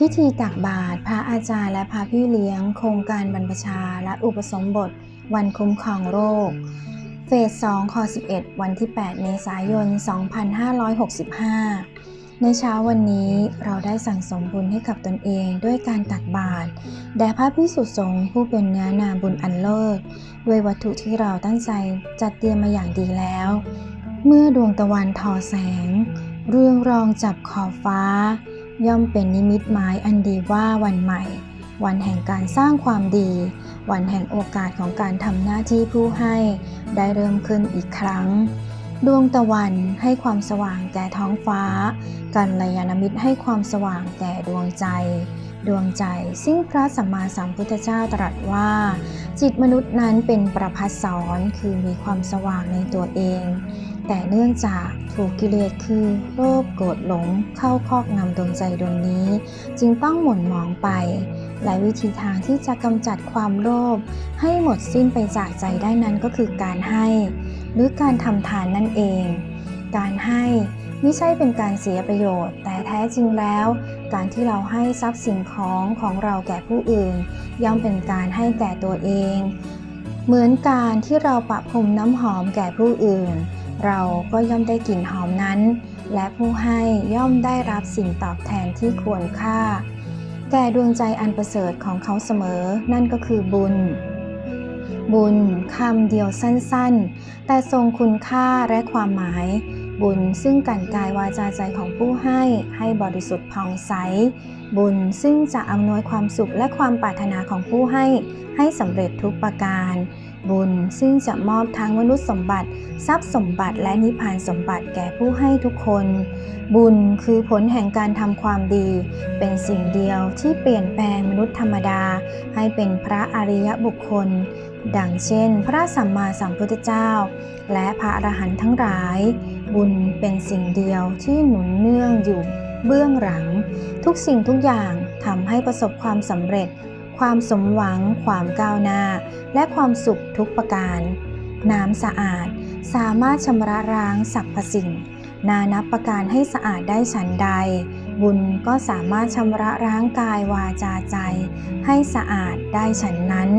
พิธีตักบาตรพระอาจารย์และพระพี่เลี้ยง โครงการบรรพชาและอุปสมบท วันคุ้มครองโรค เฟส2ข้อ11 วันที่ 8 เมษายน 2565 ในเช้าวันนี้เราได้สั่งสมบุญให้กับตนเองด้วยการตักบาตรแด่พระพิสุสงฆ์ผู้เป็นเนื้อนาบุญอันเลิศด้วยวัตถุที่เราตั้งใจจัดเตรียมมาอย่างดีแล้ว เมื่อดวงตะวันทอแสง เรื่องรองจับขอบฟ้า ย่อมเป็นนิมิตหมายอันดีว่าวันใหม่ วันแห่งการสร้างความดี วันแห่งโอกาสของการทำหน้าที่ผู้ให้ได้เริ่มขึ้นอีกครั้ง ดวงตะวันให้ความสว่างแก่ท้องฟ้า กัลยาณมิตรให้ความสว่างแก่ดวงใจ ดวงใจซึ่งพระสัมมาสัมพุทธเจ้าตรัสว่า จิตมนุษย์นั้นเป็นประพัสสอนคือมีความสว่างในตัวเอง แต่เนื่องจากถูกกิเลสคือโลภโกรธหลงเข้าครอบงำดวงใจดวงนี้ จึงต้องหม่นมองไป และวิธีทางที่จะกำจัดความโลภให้หมดสิ้นไปจากใจได้นั้นก็คือการให้ หรือการทำทานนั่นเอง การให้ไม่ใช่เป็นการเสียประโยชน์ แต่แท้จริงแล้ว การที่เราให้ทรัพย์สิ่งของของเราแก่ผู้อื่น ย่อมเป็นการให้แก่ตัวเอง เหมือนการที่เราประพรมน้ำหอมแก่ผู้อื่น เราก็ย่อมได้กลิ่นหอมนั้น และผู้ให้ย่อมได้รับสิ่งตอบแทนที่ควรค่าแก่ดวงใจอันประเสริฐของเขาเสมอนั่นก็คือบุญ บุญคำเดียวสั้นๆ แต่ทรงคุณค่าและความหมาย บุญซึ่งกันกายวาจาใจของผู้ให้ให้บริสุทธิ์ผ่องใส บุญซึ่งจะอำนวยความสุขและความปรารถนาของผู้ให้ให้สำเร็จทุกประการ บุญ ซึ่งจะมอบทั้งมนุษย์สมบัติ ทรัพย์สมบัติและนิพพานสมบัติแก่ผู้ให้ทุกคน บุญคือผลแห่งการทำความดี เป็นสิ่งเดียวที่เปลี่ยนแปลงมนุษย์ธรรมดา ให้เป็นพระอริยบุคคล ดังเช่น พระสัมมาสัมพุทธเจ้า และพระอรหันต์ทั้งหลาย บุญเป็นสิ่งเดียวที่หนุนเนื่องอยู่เบื้องหลัง ทุกสิ่งทุกอย่างทำให้ประสบความสำเร็จ ความสมหวัง ความก้าวหน้า และความสุขทุกประการ น้ำสะอาดสามารถชำระล้างสรรพสิ่ง นานับประการให้สะอาดได้ฉันใด บุญก็สามารถชำระล้างกายวาจาใจ ให้สะอาดได้ฉันนั้น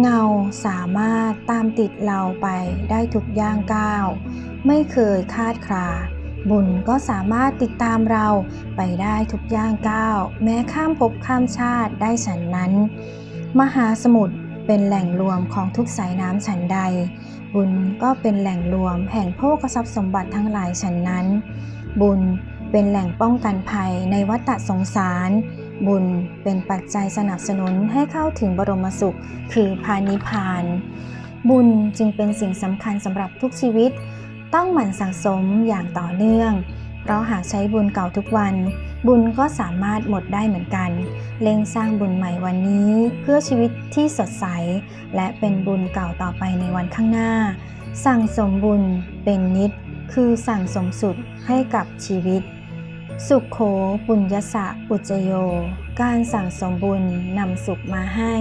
เงาสามารถตามติดเราไปได้ทุกย่างก้าว ไม่เคยคาดคลา บุญก็สามารถติดตามเราไปได้ทุกย่างก้าว แม้ข้ามภพข้ามชาติได้ฉันนั้น มหาสมุทรเป็นแหล่งรวมของทุกสายน้ำฉันใด บุญก็เป็นแหล่งรวมแห่งโภคทรัพย์สมบัติทั้งหลายฉันนั้น บุญเป็นแหล่งป้องกันภัยในวัฏสงสาร บุญเป็นปัจจัยสนับสนุนให้เข้าถึงบรมสุข คือพานิพพาน บุญจึงเป็นสิ่งสำคัญสำหรับทุกชีวิต ต้องหมั่นสั่งสมอย่างต่อเนื่อง เพราะหากใช้บุญเก่าทุกวัน บุญก็สามารถหมดได้เหมือนกันเร่งสร้างบุญใหม่วันนี้ เพื่อชีวิตที่สดใส และเป็นบุญเก่าต่อไปในวันข้างหน้า สั่งสมบุญเป็นนิด คือสั่งสมสุดให้กับชีวิต สุขโขปุญญสะปุจจโย การสั่งสมบุญนำสุขมาให้